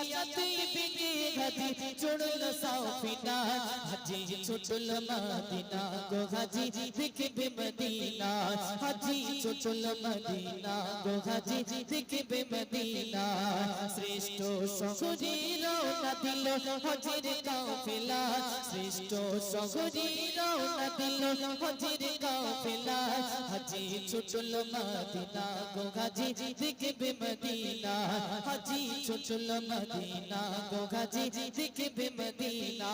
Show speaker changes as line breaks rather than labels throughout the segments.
আসাতে বিকে হাজি চড়ল সাফিনা হাজি ছুটল মদিনা গো হাজি দেখবে মদিনা হাজি ছুটল মদিনা গো হাজি দেখবে মদিনা শ্রেষ্ঠ শহরে রওনা দিল হজের কাফেলা শ্রেষ্ঠ শহরে রওনা দিল হজের কাফেলা হাজি ছুটল মদিনা গো হাজি দেখবে মদিনা ছুটল মদিনা গো হাজি দেখবে মদিনা।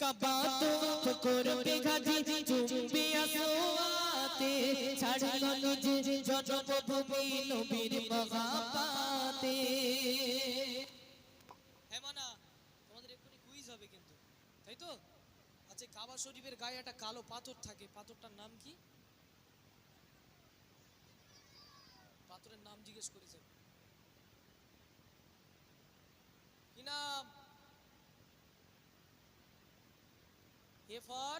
কাবা তো করবে গাজি, চুম্বি আসোয়াতে, ছাড়লো নিজে জনমভূমি নবীর মহাপাতে।
হেমানা তোমাদের এক্ষুনি কুইজ হবে কিন্তু, তাই তো? আচ্ছা কাবা শরীফের গায়ে একটা কালো পাথর থাকে, পাথরটার নাম কি? পাথরের নাম জিজ্ঞেস করেছেন কি নাম এ ফর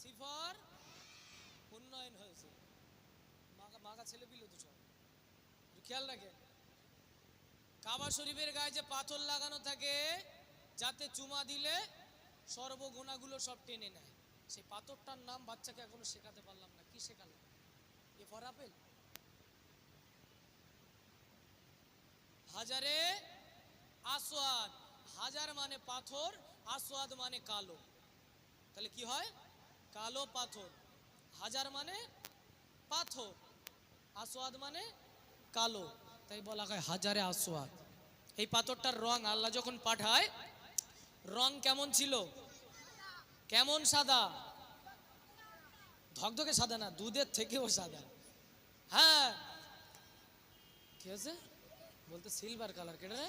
সি ফর উন্নয়ন হয়েছে। মাগা ছেলে সব খেয়াল কাবা শরীফের গায়ে যে পাথর লাগানো থাকে, যাতে চুমা দিলে সর্বগুণাগুলো সব টেনে নেয়। সেই পাথরটার নাম বাচ্চাকে এখনও শেখাতে পারলাম না। কি শেখালাম এ ফর আপেল হাজার মানে পাথর আসওয়াদ মানে কালো। তাহলে কি হয়? কালো পাথর। হাজার মানে পাথর আসওয়াদ মানে কালো। তাই বলা হয় হাজারে আসওয়াদ এই পাথরটার রং আল্লাহ যখন পাঠায়, রং কেমন ছিল? কেমন সাদা? ধকধকে সাদা না, দুধের থেকেও সাদা। হ্যাঁ। কি আছে বলতে সিলভার কালার কেটে রে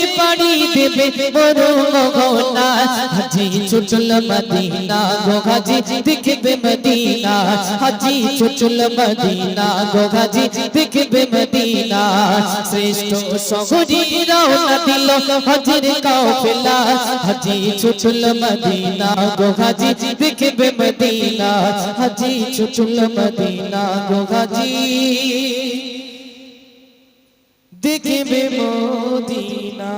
পাড়ি দেবে বড় মগনা হাজি চুচল মদিনা, গো হাজি দেখবে মদিনা। হাজি চুচল মদিনা, গো হাজি দেখবে মদিনা। শ্রেষ্ঠ শহরে রওনা দিল হজের কাফেলা। হাজি চুচল মদিনা, গো হাজি দেখবে মদিনা। হাজি হাজি। দেখবে মদিনা।